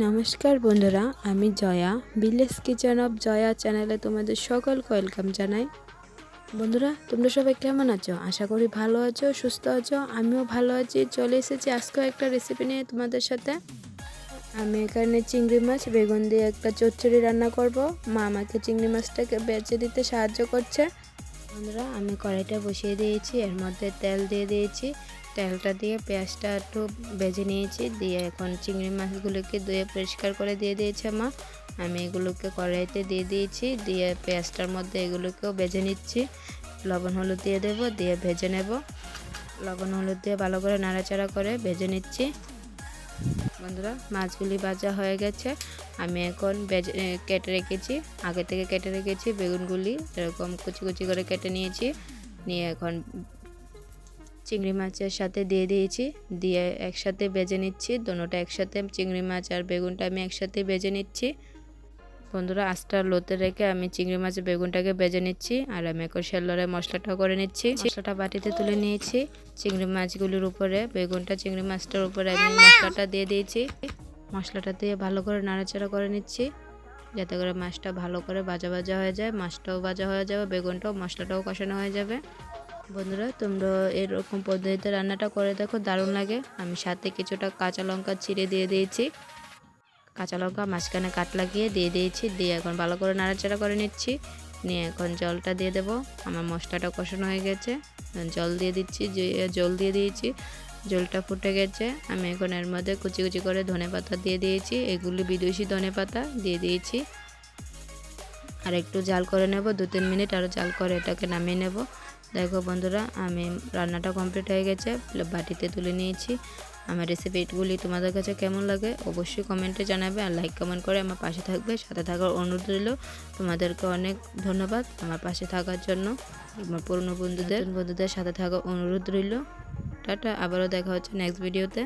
নমস্কার বন্ধুরা, আমি Jaya. Village kitchen of Jaya চ্যানেলে তোমাদের সকলকে ওয়েলকাম জানাই। বন্ধুরা, তোমরা সবাই কেমন আছো? আশা করি ভালো আছো, সুস্থ আছো, আমিও ভালো আছি। চলে এসেছি আজকেও একটা রেসিপি নিয়ে তোমাদের সাথে। আমি এখানে চিংড়ি মাছ, বেগুন দিয়ে একটা চচ্চড়ি রান্না করব। মা আমাকে চিংড়ি মাছটাকে বেচে দিতে সাহায্য করছে। বন্ধুরা, আমি কড়াইটা বসিয়ে দিয়েছি, এর মধ্যে তেল দিয়ে দিয়েছি। তেলটা দিয়ে পেঁয়াজটা একটু ভেজে নিয়েছি। দিয়ে এখন চিংড়ি মাছগুলোকে ধুয়ে পরিষ্কার করে দিয়ে দিয়েছে মা। আমি এগুলোকে কড়াইতে দিয়ে দিয়েছি। দিয়ে পেঁয়াজটার মধ্যে এগুলোকেও ভেজে নিচ্ছি। লবণ, হলুদ দিয়ে দেব, দিয়ে ভেজে নেব। লবণ, হলুদ দিয়ে ভালো করে নাড়াচাড়া করে ভেজে নিচ্ছি। বন্ধুরা, মাছগুলি ভাজা হয়ে গেছে। আমি এখন ভেজে কেটে রেখেছি। আগে থেকে কেটে রেখেছি বেগুনগুলি। এরকম কুচি কুচি করে কেটে নিয়েছি। নিয়ে এখন চিংড়ি মাছের সাথে দিয়ে দিয়েছি। দিয়ে একসাথে বেজে নিচ্ছি। দোনোটা একসাথে চিংড়ি মাছ আর বেগুনটা আমি একসাথে বেজে নিচ্ছি। বন্ধুরা আস্তা লোতে রেখে আমি চিংড়ি মাছ বেগুনটাকে বেজে নিচ্ছি আর আমি এখন সেল্লরে মশলাটা করে নিচ্ছি। মশলাটা বাটিতে তুলে নিয়েছি। চিংড়ি মাছগুলির উপরে, বেগুনটা চিংড়ি মাছটার উপরে আমি মশলাটা দিয়ে দিয়েছি। মশলাটা দিয়ে ভালো করে নাড়াচাড়া করে নিচ্ছি। যাতে করে মাছটা ভালো করে ভাজা ভাজা হয়ে যায়, মাছটাও ভাজা হয়ে যাবে, বেগুনটাও, মশলাটাও কষানো হয়ে যাবে। বন্ধুরা, তোমরা এরকম পদ্ধতিতে রান্নাটা করে দেখো, দারুণ লাগে। আমি সাথে কিছুটা কাঁচা লঙ্কা ছিঁড়ে দিয়ে দিয়েছি। কাঁচা লঙ্কা মাঝখানে কাট লাগিয়ে দিয়ে দিয়েছি। দিয়ে এখন ভালো করে নাড়াচাড়া করে নিচ্ছি। নিয়ে এখন জলটা দিয়ে দেব। আমার মশলাটা কষানো হয়ে গেছে। জল দিয়ে দিচ্ছি জল দিয়ে দিয়েছি। জলটা ফুটে গেছে। আমি এখন এর মধ্যে কুচি কুচি করে ধনে পাতা দিয়ে দিয়েছি। এগুলি বিদেশি ধনে পাতা। দিয়ে দিয়েছি। আর একটু জাল করে নেব, দু তিন মিনিট আরও জাল করে এটাকে নামিয়ে নেব। দেখো বন্ধুরা, আমি রান্নাটা কমপ্লিট হয়ে গেছে বাটিতে তুলে নিয়েছি। আমার রেসিপিগুলি তোমাদের কাছে কেমন লাগে অবশ্যই কমেন্টে জানাবে আর লাইক কমেন্ট করে আমার পাশে থাকবে। সাথে থাকার অনুরোধ রইল, তোমাদেরকে অনেক ধন্যবাদ আমার পাশে থাকার জন্য। আমার পুরনো বন্ধুদের বন্ধুদের সাথে থাকার অনুরোধ রইল। টাটা, আবারও দেখা হচ্ছে নেক্সট ভিডিওতে